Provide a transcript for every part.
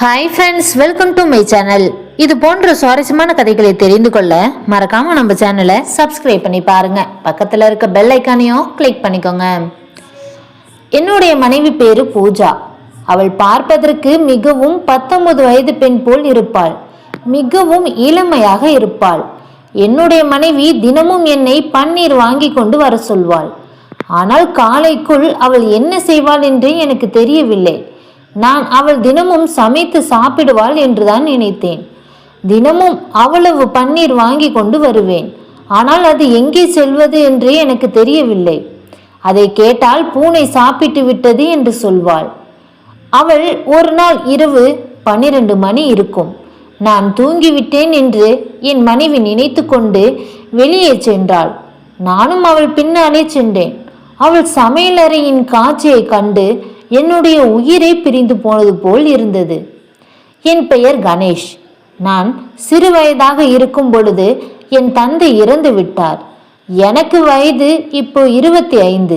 Hi friends welcome to my channel இது போன்ற சுவாரஸ்யமான கதைகளை தெரிந்து கொள்ள மறக்காம நம்ம சேனலை சப்ஸ்கிரைப் பண்ணி பாருங்க. பக்கத்தில் இருக்க பெல் ஐக்கானையும் கிளிக் பண்ணிக்கோங்க. என்னுடைய மனைவி பேரு பூஜா. அவள் பார்ப்பதற்கு மிகவும் பத்தொன்பது வயது பெண் போல் இருப்பாள். மிகவும் இளமையாக இருப்பாள். என்னுடைய மனைவி தினமும் என்னை பன்னீர் வாங்கி கொண்டு வர சொல்வாள். ஆனால் காலைக்குள் அவள் என்ன செய்வாள் என்று எனக்கு தெரியவில்லை. நான் அவள் தினமும் சமைத்து சாப்பிடுவாள் என்றுதான் நினைத்தேன். தினமும் அவ்வளவு பன்னீர் வாங்கி கொண்டு வருவேன். ஆனால் அது எங்கே செல்வது என்று எனக்கு தெரியவில்லை. அதை கேட்டால் பூனை சாப்பிட்டு விட்டது என்று சொல்வாள். அவள் ஒரு நாள் இரவு பன்னிரண்டு மணி இருக்கும். நான் தூங்கிவிட்டேன் என்று என் மனைவி நினைத்து கொண்டு வெளியே சென்றாள். நானும் அவள் பின்னாலே சென்றேன். அவள் சமையலறையின் காட்சியை கண்டு என்னுடைய உயிரை பிரிந்து போனது போல் இருந்தது. என் பெயர் கணேஷ். நான் சிறு வயதாக இருக்கும் பொழுது என் தந்தை இறந்து விட்டார். எனக்கு வயது இப்போ இருபத்தி ஐந்து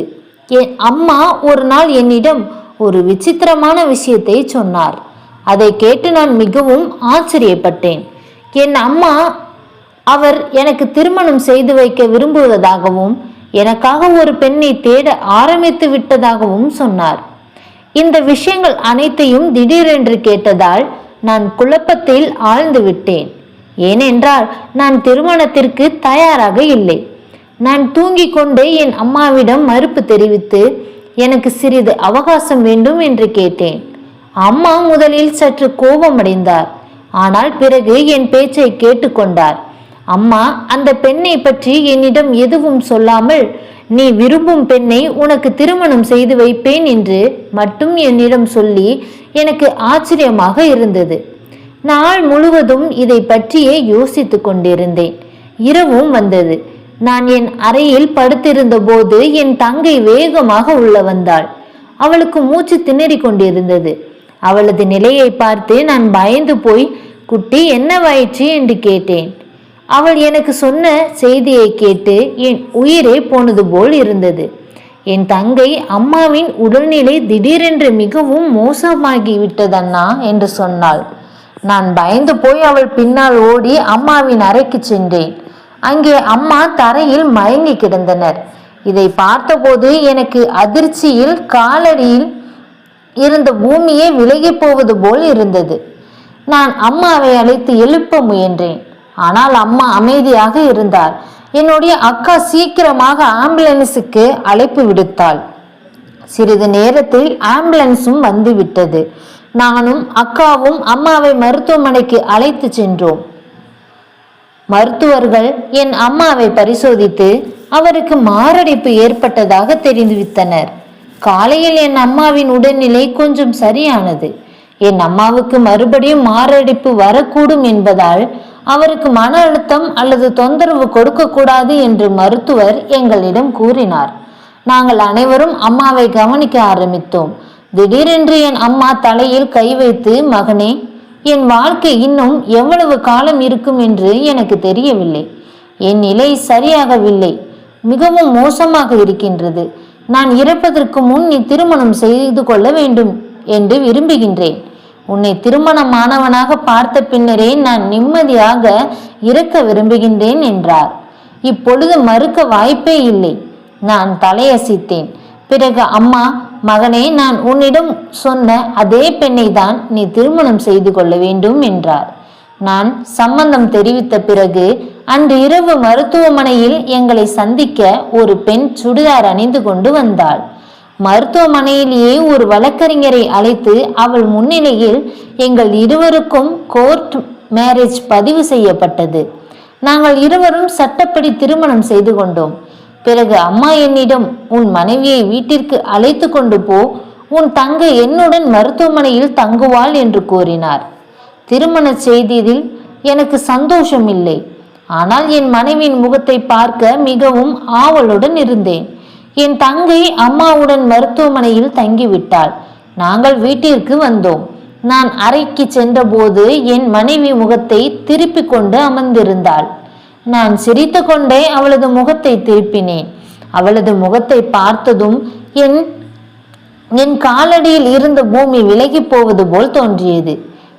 என் அம்மா ஒரு நாள் என்னிடம் ஒரு விசித்திரமான விஷயத்தை சொன்னார். அதை கேட்டு நான் மிகவும் ஆச்சரியப்பட்டேன். என் அம்மா அவர் எனக்கு திருமணம் செய்து வைக்க விரும்புவதாகவும் எனக்காக ஒரு பெண்ணை தேட ஆரம்பித்து விட்டதாகவும் சொன்னார். இந்த விஷயங்கள் அனைத்தையும் திடீரென்று கேட்டதால் நான் குழப்பத்தில் ஆழ்ந்து விட்டேன். ஏனென்றால் நான் திருமணத்திற்கு தயாராக இல்லை. நான் தூங்கிக் கொண்டே என் அம்மாவிடம் மறுப்பு தெரிவித்து எனக்கு சிறிது அவகாசம் வேண்டும் என்று கேட்டேன். அம்மா முதலில் சற்று கோபமடைந்தார். ஆனால் பிறகு என் பேச்சை கேட்டுக்கொண்டார். அம்மா அந்த பெண்ணை பற்றி என்னிடம் எதுவும் சொல்லாமல் நீ விரும்பும் பெண்ணை உனக்கு திருமணம் செய்து வைப்பேன் என்று மட்டும் என்னிடம் சொல்லி எனக்கு ஆச்சரியமாக இருந்தது. நாள் முழுவதும் இதை பற்றியே யோசித்து கொண்டிருந்தேன். இரவும் வந்தது. நான் என் அறையில் படுத்திருந்த போது என் தங்கை வேகமாக உள்ள வந்தாள். அவளுக்கு மூச்சு திணறிக் கொண்டிருந்தது. அவளது நிலையை பார்த்து நான் பயந்து போய் குட்டி என்னவாயிற்று என்று கேட்டேன். அவள் எனக்கு சொன்ன செய்தியை கேட்டு என் உயிரே போனது போல் இருந்தது. என் தங்கை அம்மாவின் உடல்நிலை திடீரென்று மிகவும் மோசமாகி விட்டதண்ணா என்று சொன்னாள். நான் பயந்து போய் அவள் பின்னால் ஓடி அம்மாவின் அறைக்கு சென்றேன். அங்கே அம்மா தரையில் மயங்கி கிடந்தனர். இதை பார்த்தபோது எனக்கு அதிர்ச்சியில் காலடியில் இருந்த பூமியே விலகி போவது போல் இருந்தது. நான் அம்மாவை அழைத்து எழுப்ப முயன்றேன். ஆனால் அம்மா அமைதியாக இருந்தார் என்னுடைய அக்கா சீக்கிரமாக ஆம்புலன்ஸுக்கு அழைப்பு விடுத்தாள். சிறிது நேரத்தில் ஆம்புலன்ஸும் வந்துவிட்டது நானும் அக்காவும் அம்மாவை மருத்துவமனைக்கு அழைத்து சென்றோம். மருத்துவர்கள் என் அம்மாவை பரிசோதித்து அவருக்கு மாரடைப்பு ஏற்பட்டதாக தெரிவித்தனர் காலையில் என் அம்மாவின் உடல்நிலை கொஞ்சம் சரியானது. என் அம்மாவுக்கு மறுபடியும் மாரடைப்பு வரக்கூடும் என்பதால் அவருக்கு மன அழுத்தம் அல்லது தொந்தரவு கொடுக்கக்கூடாது என்று மருத்துவர் எங்களிடம் கூறினார். நாங்கள் அனைவரும் அம்மாவை கவனிக்க ஆரம்பித்தோம். திடீரென்று என் அம்மா தலையில் கை வைத்து மகனே என் வாழ்க்கை இன்னும் எவ்வளவு காலம் இருக்கும் என்று எனக்கு தெரியவில்லை. என் நிலை சரியாகவில்லை. மிகவும் மோசமாக இருக்கின்றது. நான் இறப்பதற்கு முன் நீ திருமணம் செய்து கொள்ள வேண்டும் என்று விரும்புகின்றேன். உன்னை திருமணமானவனாக பார்த்த பின்னரே நான் நிம்மதியாக இருக்க விரும்புகின்றேன் என்றார். இப்பொழுது மறுக்க வாய்ப்பே இல்லை. நான் தலையசித்தேன். பிறகு அம்மா மகனே நான் உன்னிடம் சொன்ன அதே பெண்ணை தான் நீ திருமணம் செய்து கொள்ள வேண்டும் என்றார். நான் சம்மந்தம் தெரிவித்த பிறகு அன்று இரவு மருத்துவமனையில் எங்களை சந்திக்க ஒரு பெண் சுடிதார் அணிந்து கொண்டு வந்தாள். மருத்துவமனையிலேயே ஒரு வழக்கறிஞரை அழைத்து அவள் முன்னிலையில் எங்கள் இருவருக்கும் கோர்ட் மேரேஜ் பதிவு செய்யப்பட்டது. நாங்கள் இருவரும் சட்டப்படி திருமணம் செய்து கொண்டோம். பிறகு அம்மா என்னிடம் உன் மனைவியை வீட்டிற்கு அழைத்து கொண்டு போ. உன் தங்கை என்னுடன் மருத்துவமனையில் தங்குவாள் என்று கூறினார். திருமண செய்தியில் எனக்கு சந்தோஷம் இல்லை ஆனால் என் மனைவியின் முகத்தை பார்க்க மிகவும் ஆவலுடன் இருந்தேன். என் தங்கை அம்மாவுடன் மருத்துவமனையில் தங்கிவிட்டாள். நாங்கள் வீட்டிற்கு வந்தோம். நான் அறைக்கு சென்றபோது என் மனைவி முகத்தை திருப்பிக் கொண்டு அமர்ந்திருந்தாள். நான் சிரித்துக்கொண்டே அவளது முகத்தை திருப்பினேன். அவளது முகத்தை பார்த்ததும் என் என் காலடியில் இருந்த பூமி விலகி போவது போல் தோன்றியது.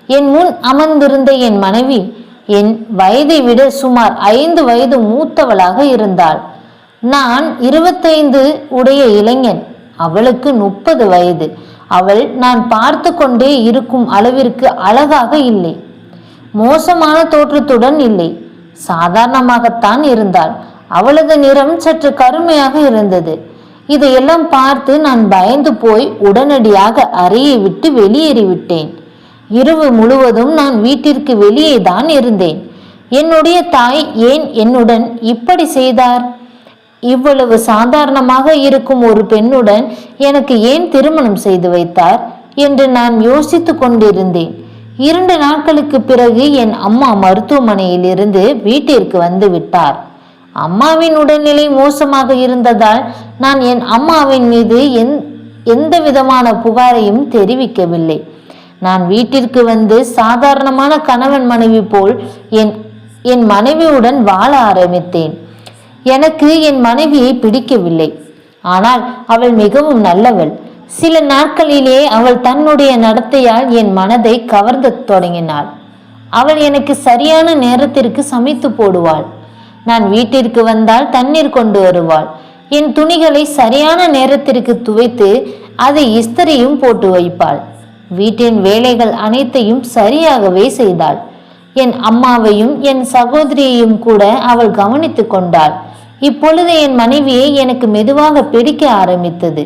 என் முன் அமர்ந்திருந்த என் மனைவி என் வயதை விட சுமார் ஐந்து வயது மூத்தவளாக இருந்தாள். நான் இருபத்தைந்து உடைய இளைஞன். அவளுக்கு முப்பது வயது. அவள் நான் பார்த்து கொண்டே இருக்கும் அளவிற்கு அழகாக இல்லை. மோசமான தோற்றத்துடன் இல்லை. சாதாரணமாகத்தான் இருந்தாள். அவளது நிறம் சற்று கருமையாக இருந்தது. இதையெல்லாம் பார்த்து நான் பயந்து போய் உடனடியாக அறையை விட்டு வெளியேறிவிட்டேன். இரவு முழுவதும் நான் வீட்டிற்கு வெளியே தான் இருந்தேன். என்னுடைய தாய் ஏன் என்னுடன் இப்படி செய்தார்? இவ்வளவு சாதாரணமாக இருக்கும் ஒரு பெண்ணுடன் எனக்கு ஏன் திருமணம் செய்து வைத்தார் என்று நான் யோசித்து கொண்டிருந்தேன். இரண்டு நாட்களுக்கு பிறகு என் அம்மா மருத்துவமனையில் இருந்து வீட்டிற்கு வந்து விட்டார். அம்மாவின் உடல்நிலை மோசமாக இருந்ததால் நான் என் அம்மாவின் மீது எந் எந்த விதமான புகாரையும் தெரிவிக்கவில்லை. நான் வீட்டிற்கு வந்து சாதாரணமான கணவன் மனைவி போல் என் என் மனைவியுடன் வாழ ஆரம்பித்தேன். எனக்கு என் மனைவியை பிடிக்கவில்லை. ஆனால் அவள் மிகவும் நல்லவள். சில நாட்களிலே அவள் தன்னுடைய நடத்தையால் என் மனதை கவர்ந்து தொடங்கினாள். அவள் எனக்கு சரியான நேரத்திற்கு சமைத்து போடுவாள். நான் வீட்டிற்கு வந்தால் தண்ணீர் கொண்டு வருவாள். என் துணிகளை சரியான நேரத்திற்கு துவைத்து அதை இஸ்திரியும் போட்டு வைப்பாள். வீட்டின் வேலைகள் அனைத்தையும் சரியாகவே செய்தாள். என் அம்மாவையும் என் சகோதரியையும் கூட அவள் கவனித்து கொண்டாள். இப்பொழுது என் மனைவியை எனக்கு மெதுவாக பிடிக்க ஆரம்பித்தது.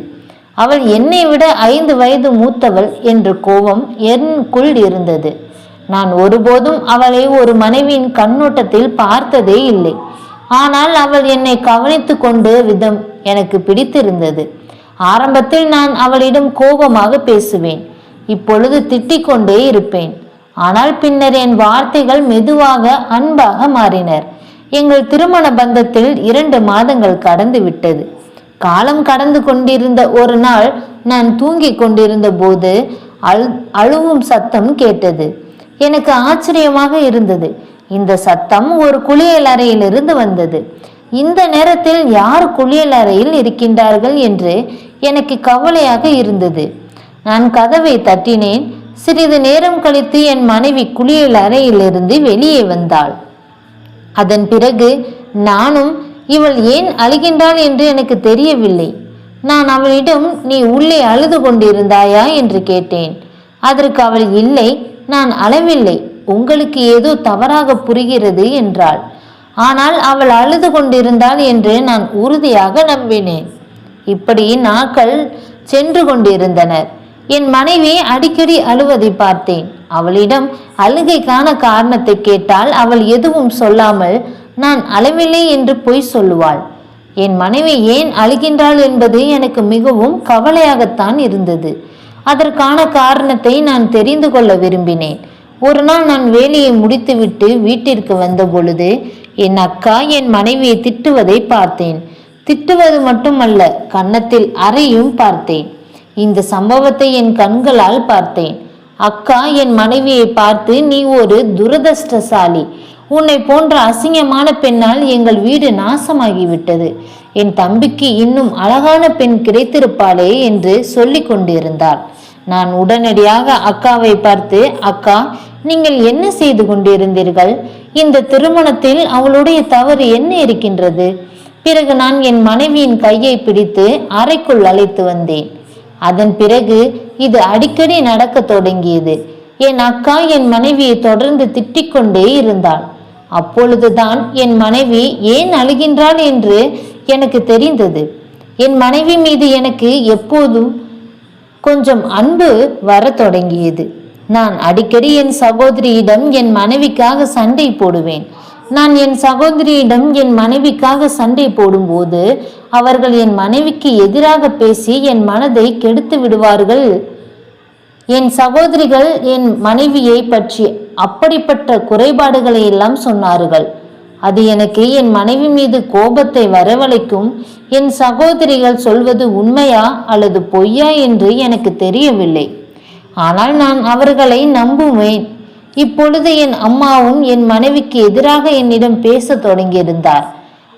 அவள் என்னை விட ஐந்து வயது மூத்தவள் என்ற கோபம் எனக்குள் இருந்தது. நான் ஒருபோதும் அவளை ஒரு மனைவியின் கண்ணோட்டத்தில் பார்த்ததே இல்லை. ஆனால் அவள் என்னை கவனித்து கொண்டு விதம் எனக்கு பிடித்திருந்தது. ஆரம்பத்தில் நான் அவளிடம் கோபமாக பேசுவேன். இப்பொழுது திட்டிக் கொண்டே இருப்பேன். ஆனால் பின்னர் என் வார்த்தைகள் மெதுவாக அன்பாக மாறினர். எங்கள் திருமண பந்தத்தில் இரண்டு மாதங்கள் கடந்து விட்டது காலம் கடந்து கொண்டிருந்த ஒரு நாள் நான் தூங்கிக் கொண்டிருந்த போது அழு அழுவும் சத்தம் கேட்டது. எனக்கு ஆச்சரியமாக இருந்தது. இந்த சத்தம் ஒரு குளியல் அறையிலிருந்து வந்தது. இந்த நேரத்தில் யார் குளியல் அறையில் இருக்கின்றார்கள் என்று எனக்கு கவலையாக இருந்தது. நான் கதவை தட்டினேன். சிறிது நேரம் கழித்து என் மனைவி குளியல் அறையிலிருந்து வெளியே வந்தாள். அதன் பிறகு நானும் இவள் ஏன் அழுகின்றாள் என்று எனக்கு தெரியவில்லை. நான் அவளிடம் நீ உள்ளே அழுது கொண்டிருந்தாயா? என்று கேட்டேன். அதற்கு அவள் இல்லை நான் அளவில்லை உங்களுக்கு ஏதோ தவறாக புரிகிறது என்றாள். ஆனால் அவள் அழுது கொண்டிருந்தாள் என்று நான் உறுதியாக நம்பினேன் இப்படி நாட்கள் சென்று கொண்டிருந்தனர். என் மனைவி அடிக்கடி அழுவதை பார்த்தேன். அவளிடம் அழுகைக்கான காரணத்தை கேட்டால் அவள் எதுவும் சொல்லாமல் நான் அளவில்லை என்று பொய் சொல்லுவாள். என் மனைவி ஏன் அழுகின்றாள் என்பது எனக்கு மிகவும் கவலையாகத்தான் இருந்தது. அதற்கான காரணத்தை நான் தெரிந்து கொள்ள விரும்பினேன். ஒரு நாள் நான் வேலையை முடித்துவிட்டு வீட்டிற்கு வந்த பொழுது என் அக்கா என் மனைவியை திட்டுவதை பார்த்தேன். திட்டுவது மட்டுமல்ல கன்னத்தில் அறையும் பார்த்தேன். இந்த சம்பவத்தை என் கண்களால் பார்த்தேன். அக்கா என் மனைவியை பார்த்து நீ ஒரு துரதிருஷ்டசாலி. உன்னை போன்ற அசிங்கமான பெண்ணால் எங்கள் வீடு நாசமாகிவிட்டது. என் தம்பிக்கு இன்னும் அழகான பெண் கிடைத்திருப்பாளே என்று சொல்லி கொண்டிருந்தாள். நான் உடனடியாக அக்காவை பார்த்து அக்கா நீங்கள் என்ன செய்து கொண்டிருந்தீர்கள்? இந்த திருமணத்தில் அவளுடைய தவறு என்ன இருக்கின்றது? பிறகு நான் என் மனைவியின் கையை பிடித்து அறைக்குள் அழைத்து வந்தேன். அதன் பிறகு இது அடிக்கடி நடக்க தொடங்கியது. என் அக்கா என் மனைவியை தொடர்ந்து திட்டிக்கொண்டே இருந்தாள். அப்பொழுதுதான் என் மனைவி ஏன் அழுகின்றாள் என்று எனக்கு தெரிந்தது. என் மனைவி மீது எனக்கு எப்போதும் கொஞ்சம் அன்பு வர தொடங்கியது. நான் அடிக்கடி என் சகோதரியிடம் என் மனைவிக்காக சண்டை போடுவேன். நான் என் சகோதரியிடம் என் மனைவிக்காக சண்டை போடும்போது அவர்கள் என் மனைவிக்கு எதிராக பேசி என் மனதை கெடுத்து விடுவார்கள். என் சகோதரிகள் என் மனைவியை பற்றி அப்படிப்பட்ட குறைபாடுகளை எல்லாம் சொன்னார்கள். அது எனக்கு என் மனைவி மீது கோபத்தை வரவழைக்கும். என் சகோதரிகள் சொல்வது உண்மையா அல்லது பொய்யா என்று எனக்கு தெரியவில்லை. ஆனால் நான் அவர்களை நம்புவேன். இப்பொழுது என் அம்மாவும் என் மனைவிக்கு எதிராக என்னிடம் பேசத் தொடங்கியிருந்தார்.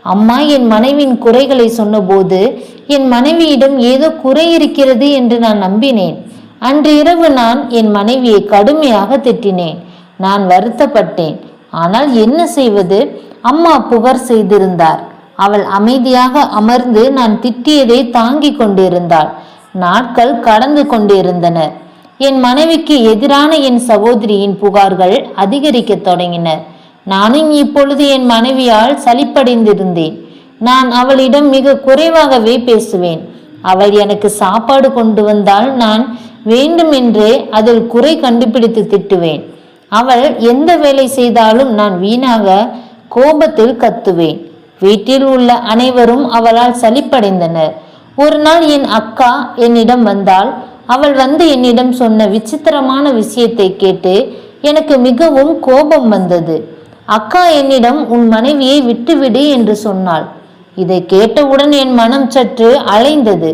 அம்மா என் மனைவியின் குறைகளை சொன்னபோது என் மனைவியிடம் ஏதோ குறை இருக்கிறது என்று நான் நம்பினேன். அன்று இரவு நான் என் மனைவியை கடுமையாக திட்டினேன். நான் வருத்தப்பட்டேன். ஆனால் என்ன செய்வது? அம்மா புகார் செய்திருந்தார். அவள் அமைதியாக அமர்ந்து நான் திட்டியதை தாங்கிக் கொண்டிருந்தாள். நாட்கள் கடந்து கொண்டிருந்தன. என் மனைவிக்கு எதிரான என் சகோதரியின் புகார்கள் அதிகரிக்கத் தொடங்கின. நானும் இப்பொழுது என் மனைவியால் சலிப்படைந்திருந்தேன். நான் அவளிடம் மிக குறைவாகவே பேசுவேன். அவள் எனக்கு சாப்பாடு கொண்டு வந்தால் நான் வேண்டுமென்றே அதில் குறை கண்டுபிடித்து திட்டுவேன். அவள் எந்த வேலை செய்தாலும் நான் வீணாக கோபத்தில் கத்துவேன். வீட்டில் உள்ள அனைவரும் அவளால் சலிப்படைந்தனர். ஒரு நாள் என் அக்கா என்னிடம் வந்தால் அவள் வந்து என்னிடம் சொன்ன விசித்திரமான விஷயத்தை கேட்டு எனக்கு மிகவும் கோபம் வந்தது. அக்கா என்னிடம் உன் மனைவியை விட்டுவிடு என்று சொன்னாள். இதை கேட்டவுடன் என் மனம் சற்று அலைந்தது.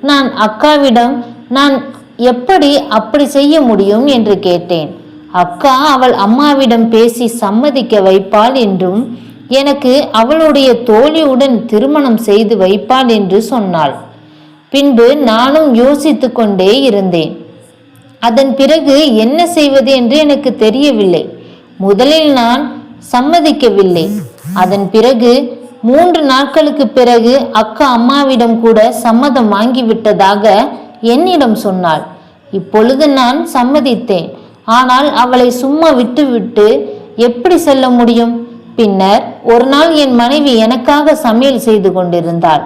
நான் அக்காவிடம் நான் எப்படி அப்படி செய்ய முடியும்? என்று கேட்டேன். அக்கா அவள் அம்மாவிடம் பேசி சம்மதிக்க வைப்பாள் என்றும் எனக்கு அவளுடைய தோழியுடன் திருமணம் செய்து வைப்பாள் என்று சொன்னாள். பின்பு நானும் யோசித்து கொண்டே இருந்தேன். அதன் பிறகு என்ன செய்வது என்று எனக்கு தெரியவில்லை. முதலில் நான் சம்மதிக்கவில்லை. அதன் பிறகு மூன்று நாட்களுக்கு பிறகு அக்கா அம்மாவிடம் கூட சம்மதம் வாங்கிவிட்டதாக என்னிடம் சொன்னாள். இப்பொழுது நான் சம்மதித்தேன். ஆனால் அவளை சும்மா விட்டுவிட்டு எப்படி செல்ல முடியும்? பின்னர் ஒரு நாள் என் மனைவி எனக்காக சமையல் செய்து கொண்டிருந்தாள்.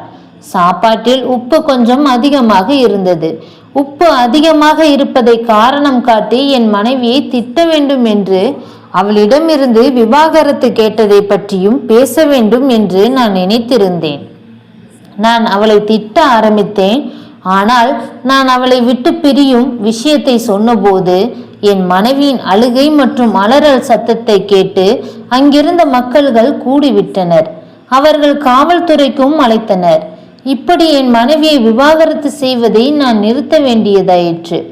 சாப்பாட்டில் உப்பு கொஞ்சம் அதிகமாக இருந்தது. உப்பு அதிகமாக இருப்பதை காரணம் காட்டி என் மனைவியை திட்ட வேண்டும் என்று அவளிடமிருந்து விவாகரத்து கேட்டதை பற்றியும் பேச வேண்டும் என்று நான் நினைத்திருந்தேன். நான் அவளை திட்ட ஆரம்பித்தேன். ஆனால் நான் அவளை விட்டு பிரியும் விஷயத்தை சொன்னபோது என் மனைவியின் அழுகை மற்றும் அலறல் சத்தத்தை கேட்டு அங்கிருந்த மக்கள்கள் கூடிவிட்டனர். அவர்கள் காவல்துறைக்கும் அழைத்தனர். இப்படி என் மனைவியை விவாகரத்து செய்வதை நான் நிறுத்த வேண்டியதாயிற்று.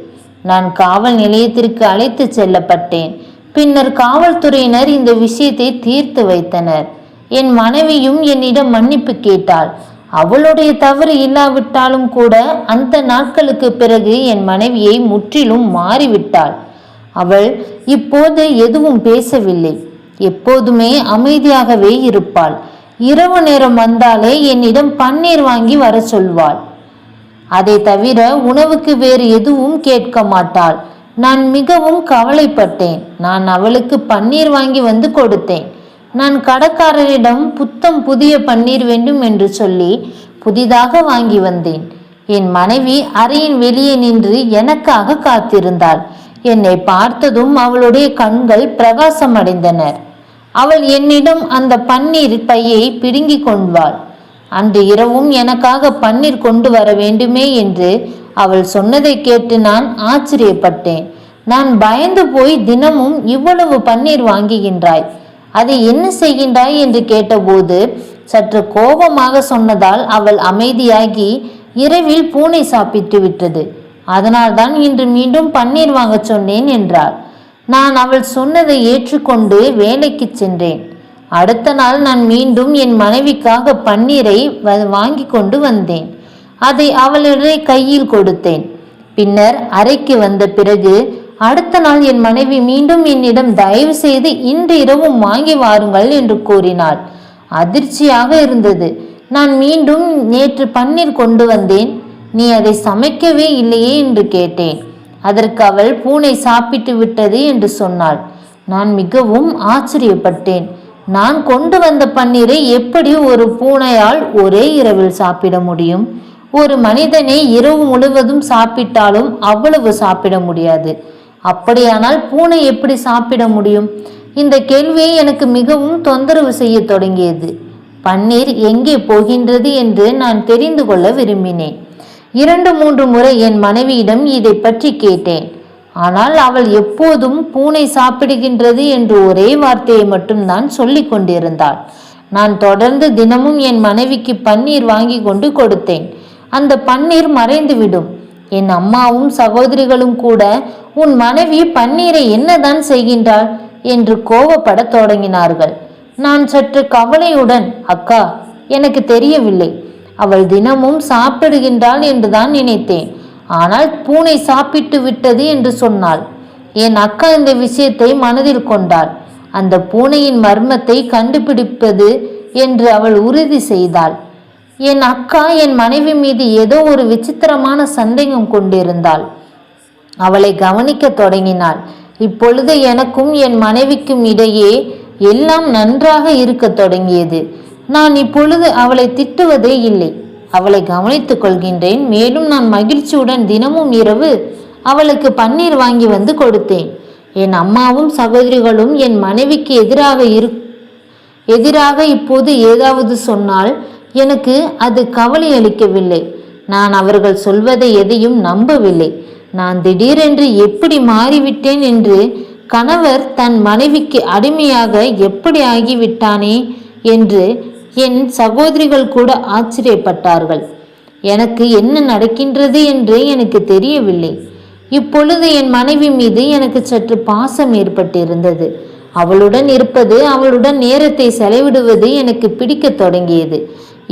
நான் காவல் நிலையத்திற்கு அழைத்துச் செல்லப்பட்டேன். பின்னர் காவல்துறையினர் இந்த விஷயத்தை தீர்த்து வைத்தனர். என் மனைவியும் என்னிடம் மன்னிப்பு கேட்டாள். அவளுடைய தவறு இல்லாவிட்டாலும் கூட அந்த நாட்களுக்கு பிறகு என் மனைவியை முற்றிலும் மாறிவிட்டாள். அவள் இப்போது எதுவும் பேசவில்லை. எப்போதுமே அமைதியாகவே இருப்பாள். இரவு நேரம் வந்தாலே என்னிடம் பன்னீர் வாங்கி வர சொல்வாள். அதை தவிர உணவுக்கு வேறு எதுவும் கேட்க மாட்டாள். நான் மிகவும் கவலைப்பட்டேன். நான் அவளுக்கு பன்னீர் வாங்கி வந்து கொடுத்தேன். நான் கடக்காரரிடம் புத்தம் புதிய பன்னீர் வேண்டும் என்று சொல்லி புதிதாக வாங்கி வந்தேன். என் மனைவி அறையின் வெளியே நின்று எனக்காக காத்திருந்தாள். என்னை பார்த்ததும் அவளுடைய கண்கள் பிரகாசமடைந்தனர் அவள் என்னிடம் அந்த பன்னீர் பையை பிடுங்கிக் கொள்வாள். அன்று இரவும் எனக்காக பன்னீர் கொண்டு வர வேண்டுமே என்று அவள் சொன்னதை கேட்டு நான் ஆச்சரியப்பட்டேன். நான் பயந்து போய் தினமும் இவ்வளவு பன்னீர் வாங்குகின்றாய். அதை என்ன செய்கின்றாய் என்று கேட்டபோது சற்று கோபமாக சொன்னதால் அவள் அமைதியாகி இரவில் பூனை சாப்பிட்டு விட்டது. அதனால்தான் இன்று மீண்டும் பன்னீர் வாங்கச் சொன்னேன் என்றாள். நான் அவள் சொன்னதை ஏற்றுக்கொண்டு வேலைக்கு சென்றேன். அடுத்த நாள் நான் மீண்டும் என் மனைவிக்காக பன்னீரை வ- வாங்கி கொண்டு வந்தேன். அதை அவளுடைய கையில் கொடுத்தேன். பின்னர் அறைக்கு வந்த பிறகு அடுத்த நாள் என் மனைவி மீண்டும் என்னிடம் தயவு செய்து இன்று இரவும் வாங்கி வாருங்கள் என்று கூறினாள். அதிர்ச்சியாக இருந்தது. நான் மீண்டும் நேற்று பன்னீர் கொண்டு வந்தேன். நீ அதை சமைக்கவே இல்லையே என்று கேட்டேன். அதற்கு அவள் பூனை சாப்பிட்டு விட்டது என்று சொன்னாள். நான் மிகவும் ஆச்சரியப்பட்டேன். நான் கொண்டு வந்த பன்னீரை எப்படி ஒரு பூனையால் ஒரே இரவில் சாப்பிட முடியும்? ஒரு மனிதனை இரவு முழுவதும் சாப்பிட்டாலும் அவ்வளவு சாப்பிட முடியாது. அப்படியானால் பூனை எப்படி சாப்பிட முடியும்? இந்த கேள்வியை எனக்கு மிகவும் தொந்தரவு செய்ய தொடங்கியது. பன்னீர் எங்கே போகின்றது? என்று நான் தெரிந்து கொள்ள விரும்பினேன். இரண்டு மூன்று முறை என் மனைவியிடம் இதை பற்றி கேட்டேன். ஆனால் அவள் எப்போதும் பூனை சாப்பிடுகின்றது என்று ஒரே வார்த்தையை மட்டும்தான் சொல்லிக் கொண்டிருந்தாள். நான் தொடர்ந்து தினமும் என் மனைவிக்கு பன்னீர் வாங்கி கொண்டு கொடுத்தேன். அந்த பன்னீர் மறைந்துவிடும். என் அம்மாவும் சகோதரிகளும் கூட உன் மனைவி பன்னீரை என்னதான் செய்கின்றாள்? என்று கோபப்படத் தொடங்கினார்கள். நான் சற்று கவலையுடன் அக்கா எனக்கு தெரியவில்லை. அவள் தினமும் சாப்பிடுகின்றாள் என்றுதான் நினைத்தேன். ஆனால் பூனை சாப்பிட்டு விட்டது என்று சொன்னாள். என் அக்கா இந்த விஷயத்தை மனதில் கொண்டாள். அந்த பூனையின் மர்மத்தை கண்டுபிடிப்பது என்று அவள் உறுதி செய்தாள். என் அக்கா என் மனைவி மீது ஏதோ ஒரு விசித்திரமான சந்தேகம் கொண்டிருந்தாள். அவளை கவனிக்க தொடங்கினாள். இப்பொழுது எனக்கும் என் மனைவிக்கும் இடையே எல்லாம் நன்றாக இருக்க தொடங்கியது. நான் இப்பொழுது அவளை திட்டுவதே இல்லை. அவளை கவனித்துக் கொள்கின்றேன். மேலும் நான் மகிழ்ச்சியுடன் தினமும் இரவு அவளுக்கு பன்னீர் வாங்கி வந்து கொடுத்தேன். என் அம்மாவும் சகோதரிகளும் என் மனைவிக்கு எதிராக இரு எதிராக இப்போது ஏதாவது சொன்னால் எனக்கு அது கவலை அளிக்கவில்லை. நான் அவர்கள் சொல்வதை எதையும் நம்பவில்லை. நான் திடீரென்று எப்படி மாறிவிட்டேன் என்று கணவர் தன் மனைவிக்கு அடிமையாக எப்படி ஆகிவிட்டானே என்று என் சகோதரிகள் கூட ஆச்சரியப்பட்டார்கள். எனக்கு என்ன நடக்கின்றது என்று எனக்கு தெரியவில்லை. இப்பொழுது என் மனைவி மீது எனக்கு சற்று பாசம் ஏற்பட்டிருந்தது. அவளுடன் இருப்பது அவளுடன் நேரத்தை செலவிடுவது எனக்கு பிடிக்கத் தொடங்கியது.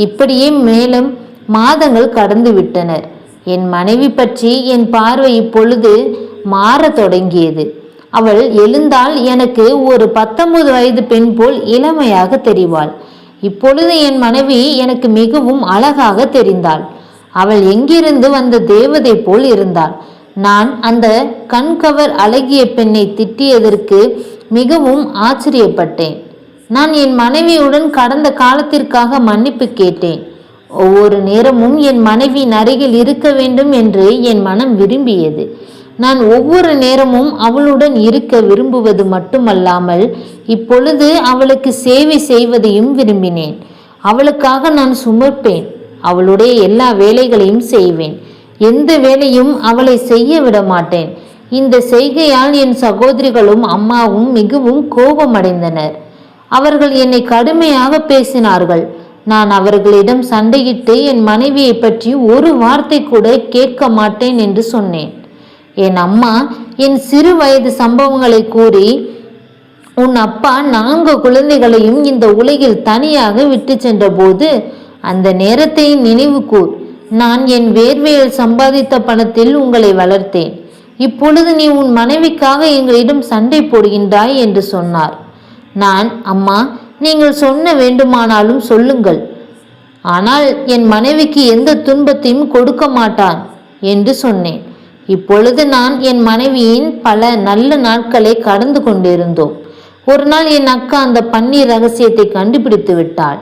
இப்படியே மேலும் மாதங்கள் கடந்து விட்டன. என் மனைவி பற்றி என் பார்வை இப்பொழுது மாறத் தொடங்கியது. அவள் எழுந்தால் எனக்கு ஒரு பத்தொன்பது வயது பெண் போல் இளமையாக தெரிவாள். இப்பொழுது என் மனைவி எனக்கு மிகவும் அழகாக தெரிந்தாள். அவள் எங்கிருந்து வந்த தேவதை போல் இருந்தாள். நான் அந்த கண்கவர் அழகிய பெண்ணை திட்டியதற்கு மிகவும் ஆச்சரியப்பட்டேன். நான் என் மனைவியுடன் கடந்த காலத்திற்காக மன்னிப்பு கேட்டேன். ஒவ்வொரு நேரமும் என் மனைவி அருகில் இருக்க வேண்டும் என்று என் மனம் விரும்பியது. நான் ஒவ்வொரு நேரமும் அவளுடன் இருக்க விரும்புவது மட்டுமல்லாமல் இப்பொழுது அவளுக்கு சேவை செய்வதையும் விரும்பினேன். அவளுக்காக நான் சுமர்ப்பேன் அவளுடைய எல்லா வேலைகளையும் செய்வேன். எந்த வேலையும் அவளை செய்ய விட மாட்டேன் இந்த செய்கையால் என் சகோதரிகளும் அம்மாவும் மிகவும் கோபமடைந்தனர். அவர்கள் என்னை கடுமையாக பேசினார்கள். நான் அவர்களிடம் சண்டையிட்டு என் மனைவியை பற்றி ஒரு வார்த்தை கூட கேட்க மாட்டேன் என்று சொன்னேன். என் அம்மா என் சிறு வயது சம்பவங்களை கூறி உன் அப்பா நான்கு குழந்தைகளையும் இந்த உலகில் தனியாக விட்டு சென்றபோது அந்த நேரத்தை நினைவு கூர். நான் என் வேர்வையில் சம்பாதித்த பணத்தில் உங்களை வளர்த்தேன். இப்பொழுது நீ உன் மனைவிக்காக எங்களிடம் சண்டை போடுகின்றாய் என்று சொன்னார். நான் அம்மா நீங்கள் சொன்ன வேண்டுமானாலும் சொல்லுங்கள். ஆனால் என் மனைவிக்கு எந்த துன்பத்தையும் கொடுக்க மாட்டான் என்று சொன்னேன். இப்பொழுது நான் என் மனைவியின் பல நல்ல நாட்களை கடந்து கொண்டிருந்தோம். ஒரு நாள் என் அக்கா அந்த பன்னீர் ரகசியத்தை கண்டுபிடித்து விட்டாள்.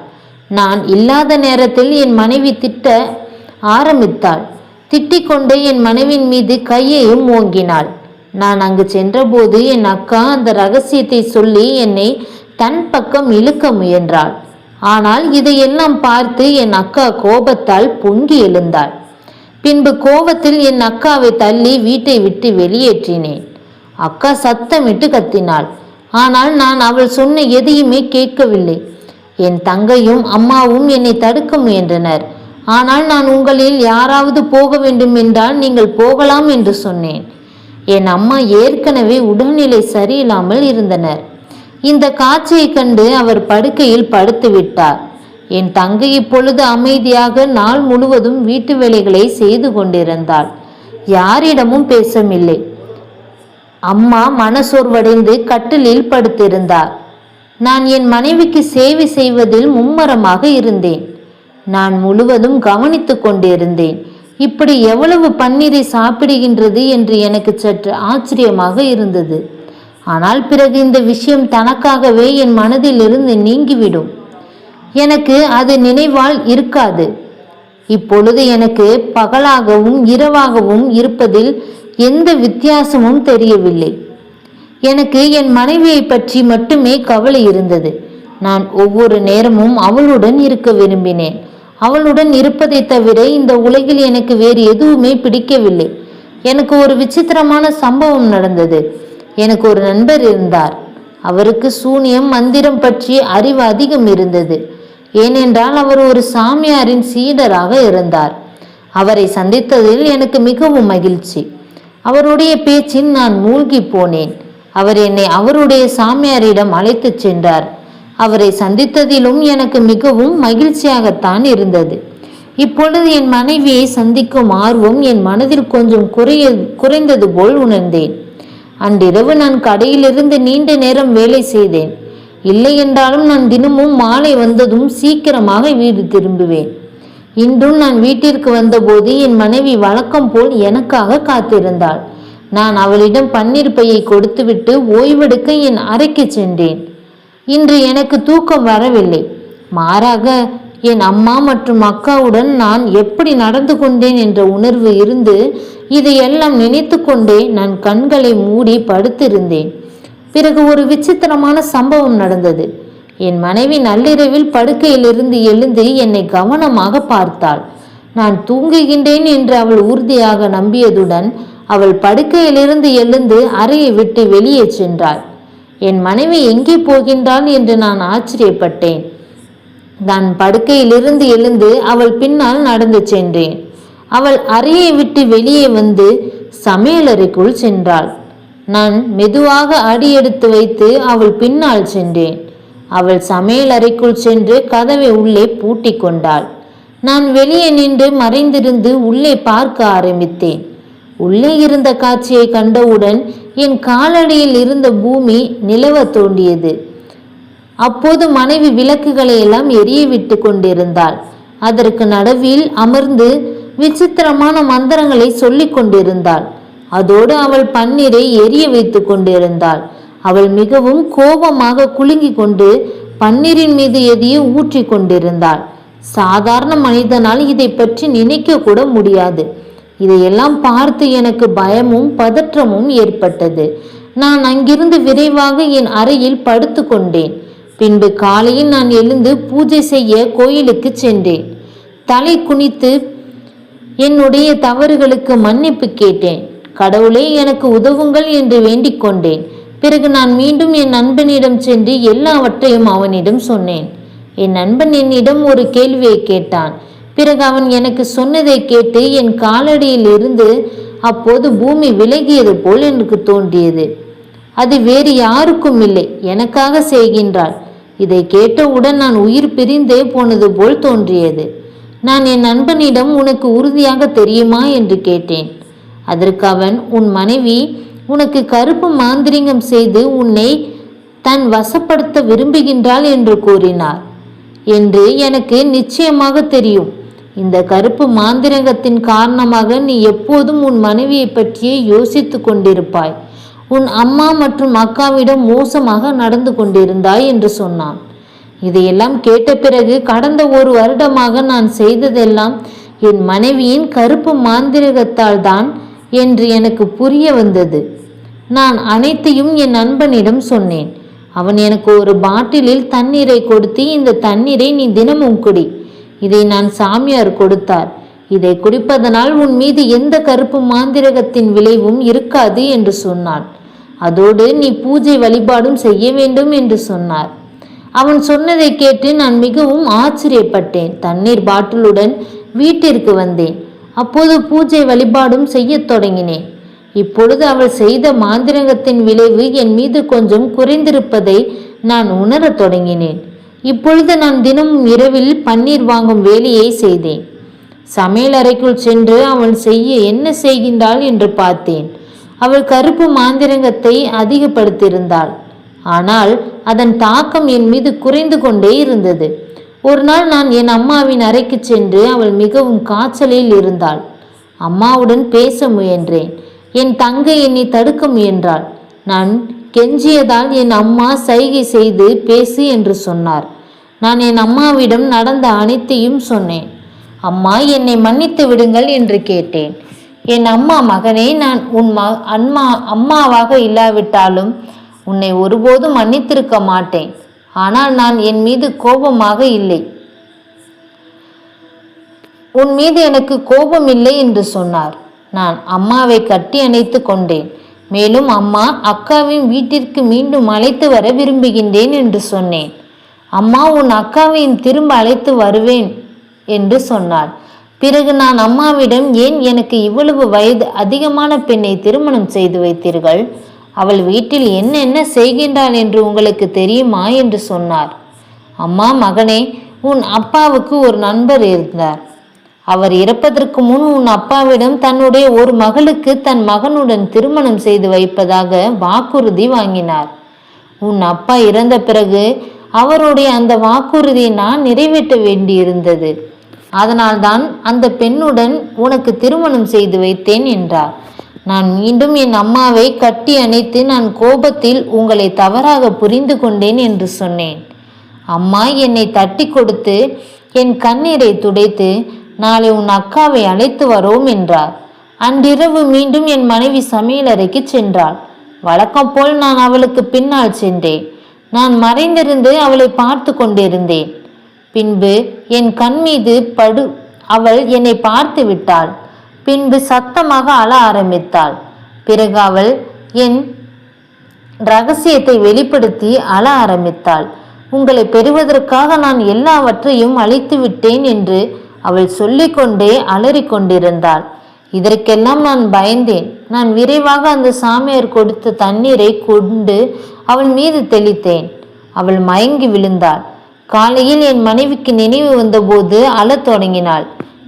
நான் இல்லாத நேரத்தில் என் மனைவி திட்ட ஆரம்பித்தாள். திட்டிக்கொண்டே என் மனைவின் மீது கையையும் ஓங்கினாள். நான் அங்கு சென்றபோது என் அக்கா அந்த ரகசியத்தை சொல்லி என்னை தன் பக்கம் இழுக்க முயன்றாள். ஆனால் இதையெல்லாம் பார்த்து என் அக்கா கோபத்தால் பொங்கி எழுந்தாள். பின்பு கோபத்தில் என் அக்காவை தள்ளி வீட்டை விட்டு வெளியேற்றினேன். அக்கா சத்தமிட்டு கத்தினாள். ஆனால் நான் அவள் சொன்ன எதையுமே கேட்கவில்லை. என் தங்கையும் அம்மாவும் என்னை தடுக்க முயன்றனர். ஆனால் நான் உங்களில் யாராவது போக வேண்டும் என்றால் நீங்கள் போகலாம் என்று சொன்னேன். என் அம்மா ஏற்கனவே உடல்நிலை சரியில்லாமல் இருந்தனர். இந்த காட்சியை கண்டு அவர் படுக்கையில் படுத்து விட்டார். என் தங்கை இப்பொழுது அமைதியாக நாள் முழுவதும் வீட்டு வேலைகளை செய்து கொண்டிருந்தாள். யாரிடமும் பேசவில்லை. அம்மா மனசோர்வடைந்து கட்டிலில் படுத்திருந்தார். நான் என் மனைவிக்கு சேவை செய்வதில் மும்மரமாக இருந்தேன். நான் முழுவதும் கவனித்து கொண்டிருந்தேன். இப்படி எவ்வளவு பன்னீரை சாப்பிடுகின்றது என்று எனக்கு சற்று ஆச்சரியமாக இருந்தது. ஆனால் பிறகு இந்த விஷயம் தனக்காகவே என் மனதிலிருந்து நீங்கிவிடும். எனக்கு அது நினைவால் இருக்காது. இப்பொழுது எனக்கு பகலாகவும் இரவாகவும் இருப்பதில் எந்த வித்தியாசமும் தெரியவில்லை. எனக்கு என் மனைவியை பற்றி மட்டுமே கவலை இருந்தது. நான் ஒவ்வொரு நேரமும் அவளுடன் இருக்க விரும்பினேன். அவளுடன் இருப்பதை தவிர இந்த உலகில் எனக்கு வேறு எதுவுமே பிடிக்கவில்லை. எனக்கு ஒரு விசித்திரமான சம்பவம் நடந்தது. எனக்கு ஒரு நண்பர் இருந்தார். அவருக்கு சூனியம் மந்திரம் பற்றி அறிவு அதிகம் இருந்தது. ஏனென்றால் அவர் ஒரு சாமியாரின் சீடராக இருந்தார். அவரை சந்தித்ததில் எனக்கு மிகவும் மகிழ்ச்சி. அவருடைய பேச்சில் நான் மூழ்கி போனேன். அவர் என்னை அவருடைய சாமியாரிடம் அழைத்துச் சென்றார். அவரை சந்தித்ததிலும் எனக்கு மிகவும் மகிழ்ச்சியாகத்தான் இருந்தது. இப்பொழுது என் மனைவியை சந்திக்கும் ஆர்வம் என் மனதில் கொஞ்சம் குறைய குறைந்தது போல் உணர்ந்தேன். அன்றிரவு நான் கடையிலிருந்து நீண்ட நேரம் வேலை செய்தேன். இல்லை என்றாலும் நான் தினமும் மாலை வந்ததும் சீக்கிரமாக வீடு திரும்புவேன். இன்றும் நான் வீட்டிற்கு வந்தபோது என் மனைவி வழக்கம் போல் எனக்காக காத்திருந்தாள். நான் அவளிடம் பன்னீர் பையை கொடுத்துவிட்டு ஓய்வெடுக்க என் அறைக்கு சென்றேன். இன்று எனக்கு தூக்கம் வரவில்லை. மாறாக என் அம்மா மற்றும் அக்காவுடன் நான் எப்படி நடந்து கொண்டேன் என்ற உணர்வு இருந்து இதையெல்லாம் நினைத்து கொண்டே நான் கண்களை மூடி படுத்திருந்தேன். பிறகு ஒரு விசித்திரமான சம்பவம் நடந்தது. என் மனைவி நள்ளிரவில் படுக்கையிலிருந்து எழுந்து என்னை கவனமாக பார்த்தாள். நான் தூங்குகின்றேன் என்று அவள் உறுதியாக நம்பியதுடன் அவள் படுக்கையிலிருந்து எழுந்து அறையை விட்டு வெளியே சென்றாள். என் மனைவி எங்கே போகின்றாள் என்று நான் ஆச்சரியப்பட்டேன். நான் படுக்கையிலிருந்து எழுந்து அவள் பின்னால் நடந்து சென்றேன். அவள் அறையை விட்டு வெளியே வந்து சமையலறைக்குள் சென்றாள். நான் மெதுவாக அடியெடுத்து வைத்து அவள் பின்னால் சென்றேன். அவள் சமையலறைக்குள் சென்று கதவை உள்ளே பூட்டி கொண்டாள். நான் வெளியே நின்று மறைந்திருந்து உள்ளே பார்க்க ஆரம்பித்தேன். உள்ளே இருந்த காட்சியை கண்டவுடன் என் காலடியில் இருந்த பூமி நிலவ தோண்டியது. அப்போது மனைவி விளக்குகளை எல்லாம் எரிய விட்டு கொண்டிருந்தாள். அதற்கு நடுவில் அமர்ந்து விசித்திரமான மந்திரங்களை சொல்லிக் கொண்டிருந்தாள். அதோடு அவள் பன்னீரை எரிய வைத்து கொண்டிருந்தாள். அவள் மிகவும் கோபமாக குலுங்கி கொண்டு பன்னீரின் மீது எதையோ ஊற்றி கொண்டிருந்தாள். சாதாரண மனிதனால் இதை பற்றி நினைக்க கூட முடியாது. இதையெல்லாம் பார்த்து எனக்கு பயமும் பதற்றமும் ஏற்பட்டது. நான் அங்கிருந்து விரைவாக என் அறையில் படுத்து கொண்டேன். பின்பு காலையில் நான் எழுந்து பூஜை செய்ய கோயிலுக்கு சென்றேன். தலை குனித்து என்னுடைய தவறுகளுக்கு மன்னிப்பு கேட்டேன். கடவுளே எனக்கு உதவுங்கள் என்று வேண்டிக் கொண்டேன். பிறகு நான் மீண்டும் என் நண்பனிடம் சென்று எல்லாவற்றையும் அவனிடம் சொன்னேன். என் நண்பன் என்னிடம் ஒரு கேள்வியை கேட்டான். பிறகு அவன் எனக்கு சொன்னதை கேட்டு என் காலடியில் இருந்து அப்போது பூமி விலகியது போல் எனக்கு தோன்றியது. அது வேறு யாருக்கும் இல்லை எனக்காக செய்கின்றாள். இதை கேட்டவுடன் நான் உயிர் பிரிந்தே போனது போல் தோன்றியது. நான் என் நண்பனிடம் உனக்கு உறுதியாக தெரியுமா என்று கேட்டேன். அதற்கு அவன் உன் மனைவி உனக்கு கருப்பு மாந்திரிகம் செய்து உன்னை தன் வசப்படுத்த விரும்புகின்றாள் என்று கூறினார். என்று எனக்கு நிச்சயமாக தெரியும். இந்த கருப்பு மாந்திரகத்தின் காரணமாக நீ எப்போதும் உன் மனைவியை பற்றியே யோசித்து கொண்டிருப்பாய். உன் அம்மா மற்றும் அக்காவிடம் மோசமாக நடந்து கொண்டிருந்தாய் என்று சொன்னான். இதையெல்லாம் கேட்ட பிறகு கடந்த ஒரு வருடமாக நான் செய்ததெல்லாம் என் மனைவியின் கருப்பு மாந்திரகத்தால் தான் என்று எனக்கு புரிய வந்தது. நான் அனைத்தையும் என் நண்பனிடம் சொன்னேன். அவன் எனக்கு ஒரு பாட்டிலில் தண்ணீரை கொடுத்து இந்த தண்ணீரை நீ தினமும் குடி. இதை நான் சாமியார் கொடுத்தார். இதை குடிப்பதனால் உன் மீது எந்த கருப்பு மாந்திரகத்தின் விளைவும் இருக்காது என்று சொன்னான் அதோடு நீ பூஜை வழிபாடும் செய்ய வேண்டும் என்று சொன்னார். அவன் சொன்னதை கேட்டு நான் மிகவும் ஆச்சரியப்பட்டேன். தண்ணீர் பாட்டிலுடன் வீட்டிற்கு வந்தேன். அப்போது பூஜை வழிபாடும் செய்யத் தொடங்கினேன். இப்பொழுது அவள் செய்த மாந்திரகத்தின் விளைவு என் மீது கொஞ்சம் குறைந்திருப்பதை நான் உணரத் தொடங்கினேன். இப்பொழுது நான் தினமும் இரவில் பன்னீர் வாங்கும் வேலையை செய்தேன். சமையல் அறைக்குள் சென்று அவள் செய்ய என்ன செய்கின்றாள் என்று பார்த்தேன். அவள் கருப்பு மாந்திரங்கத்தை அதிகப்படுத்தியிருந்தாள். ஆனால் அதன் தாக்கம் என் மீது குறைந்து கொண்டே இருந்தது. ஒரு நாள் நான் என் அம்மாவின் அறைக்கு சென்று அவள் மிகவும் காய்ச்சலில் இருந்தாள். அம்மாவுடன் பேச முயன்றேன். என் தங்கை என்னை தடுக்க முயன்றாள். நான் கெஞ்சியதால் என் அம்மா சைகை செய்து பேசு என்று சொன்னார். நான் என் அம்மாவிடம் நடந்த அனைத்தையும் சொன்னேன். அம்மா என்னை மன்னித்து விடுங்கள் என்று கேட்டேன். என் அம்மா மகனே நான் உன் ம அம்மா அம்மாவாக இல்லாவிட்டாலும் உன்னை ஒருபோதும் மன்னித்திருக்க மாட்டேன். ஆனால் நான் என் மீது கோபமாக இல்லை. உன் மீது எனக்கு கோபம் இல்லை என்று சொன்னார். நான் அம்மாவை கட்டி அணைத்து கொண்டேன். மேலும் அம்மா அக்காவின் வீட்டிற்கு மீண்டும் அழைத்து வர விரும்புகின்றேன் என்று சொன்னேன். அம்மா உன் அக்காவையும் திரும்ப அழைத்து வருவேன் என்று சொன்னார் பிறகு நான் அம்மாவிடம் ஏன் எனக்கு இவ்வளவு வயது அதிகமான பெண்ணை திருமணம் செய்து வைத்தீர்கள்? அவள் வீட்டில் என்னென்ன செய்கின்றான் செய்கின்றாள் என்று உங்களுக்கு தெரியுமா என்று சொன்னார். அம்மா மகனே உன் அப்பாவுக்கு ஒரு நண்பர் இருந்தார். அவர் இறப்பதற்கு முன் உன் அப்பாவிடம் தன்னுடைய ஒரு மகளுக்கு தன் மகனுடன் திருமணம் செய்து வைப்பதாக வாக்குறுதி வாங்கினார். உன் அப்பா இறந்த பிறகு அவருடைய அந்த வாக்குறுதியை நான் நிறைவேற்ற வேண்டியிருந்தது. அதனால்தான் அந்த பெண்ணுடன் உனக்கு திருமணம் செய்து வைத்தேன் என்றார். நான் மீண்டும் என் அம்மாவை கட்டி அணைத்து நான் கோபத்தில் உங்களை தவறாக புரிந்து கொண்டேன் என்று சொன்னேன். அம்மா என்னை தட்டி கொடுத்து என் கண்ணீரை துடைத்து நாளை உன் அக்காவை அழைத்து வரோம் என்றார். அன்றிரவு மீண்டும் என் மனைவி சமையலறைக்கு சென்றாள். வழக்கம் போல் நான் அவளுக்கு பின்னால் சென்றேன். நான் மறைந்திருந்து அவளை பார்த்து கொண்டிருந்தேன். பின்பு என் கண் மீது படு அவள் என்னை பார்த்து விட்டாள். பின்பு சத்தமாக அழ ஆரம்பித்தாள். பிறகு அவள் என் ரகசியத்தை வெளிப்படுத்தி அழ ஆரம்பித்தாள். உங்களை பெறுவதற்காக நான் எல்லாவற்றையும் அழித்து விட்டேன் என்று அவள் சொல்லிக்கொண்டே அலறிக்கொண்டிருந்தாள் இதற்கெல்லாம் நான் பயந்தேன். நான் விரைவாக அந்த சாமியார் கொடுத்த தண்ணீரை கொண்டு அவள் மீது தெளித்தேன். அவள் மயங்கி விழுந்தாள். காலையில் என் மனைவிக்கு நினைவு வந்தபோது அழத் தொடங்கினாள்.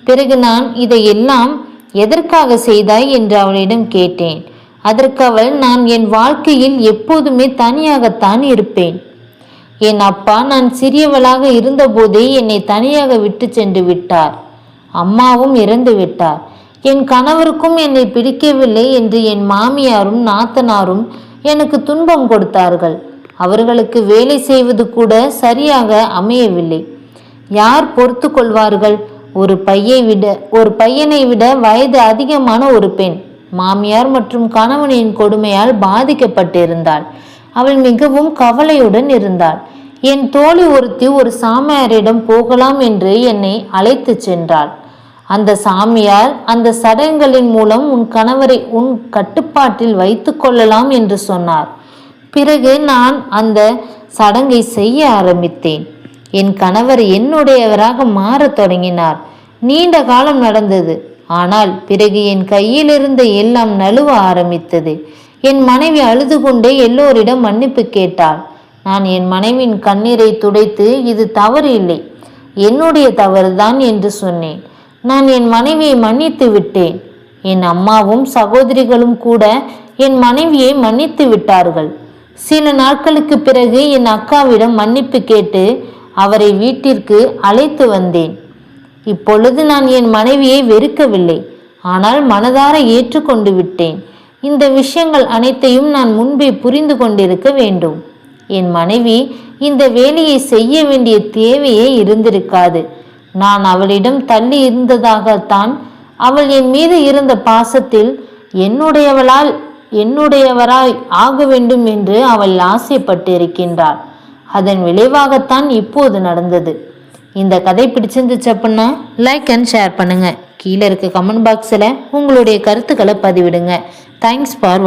பிறகு நான் இதையெல்லாம் எதற்காக செய்தாய் என்று அவளிடம் கேட்டேன். அதற்கு அவள் நான் என் வாழ்க்கையில் எப்போதுமே தனியாகத்தான் இருப்பேன். என் அப்பா நான் சிறியவளாக இருந்தபோதே என்னை தனியாக விட்டு சென்று விட்டார். அம்மாவும் இறந்து விட்டார். என் கணவருக்கும் என்னை பிடிக்கவில்லை என்று என் மாமியாரும் நாத்தனாரும் எனக்கு துன்பம் கொடுத்தார்கள். அவர்களுக்கு வேலை செய்வது கூட சரியாக அமையவில்லை. யார் பொறுத்து கொள்வார்கள்? ஒரு பையை விட ஒரு பையனை விட வயது அதிகமான ஒரு பெண் மாமியார் மற்றும் கணவனின் கொடுமையால் பாதிக்கப்பட்டிருந்தாள். அவள் மிகவும் கவலையுடன் இருந்தாள். என் தோழி ஒருத்தி ஒரு சாமியாரிடம் போகலாம் என்று என்னை அழைத்துச் சென்றாள். அந்த சாமியார் அந்த சடங்குகளின் மூலம் உன் கணவரை உன் கட்டுப்பாட்டில் வைத்து கொள்ளலாம் என்று சொன்னார். பிறகு நான் அந்த சடங்கை செய்ய ஆரம்பித்தேன். என் கணவர் என்னுடையவராக மாறத் தொடங்கினார். நீண்ட காலம் நடந்தது. ஆனால் பிறகு என் கையிலிருந்த எல்லாம் நழுவ ஆரம்பித்தது. என் மனைவி அழுது கொண்டே எல்லோரிடம் மன்னிப்பு கேட்டாள். நான் என் மனைவியின் கண்ணீரை துடைத்து இது தவறு இல்லை. என்னுடைய தவறுதான் என்று சொன்னேன். நான் என் மனைவியை மன்னித்து விட்டேன். என் அம்மாவும் சகோதரிகளும் கூட என் மனைவியை மன்னித்து விட்டார்கள். சில நாட்களுக்கு பிறகு என் அக்காவிடம் மன்னிப்பு கேட்டு அவரை வீட்டிற்கு அழைத்து வந்தேன். இப்பொழுது நான் என் மனைவியை வெறுக்கவில்லை. ஆனால் மனதார ஏற்றுக்கொண்டு விட்டேன். இந்த விஷயங்கள் அனைத்தையும் நான் முன்பே புரிந்து கொண்டிருக்க வேண்டும். என் மனைவி இந்த வேலையை செய்ய வேண்டிய தேவையே இருந்திருக்காது. நான் அவளிடம் தள்ளி இருந்ததாகத்தான் அவள் என் மீது இருந்த பாசத்தில் என்னுடையவளால் என்னுடையவராய் ஆக வேண்டும் என்று அவள் ஆசைப்பட்டிருக்கின்றாள். அதன் விளைவாகத்தான் இப்போது நடந்தது. இந்த கதை பிடிச்சிருந்துச்சு அப்படின்னா லைக் அண்ட் ஷேர் பண்ணுங்க. கீழே இருக்க கமெண்ட் பாக்ஸில் உங்களுடைய கருத்துக்களை பதிவிடுங்க. Thanks for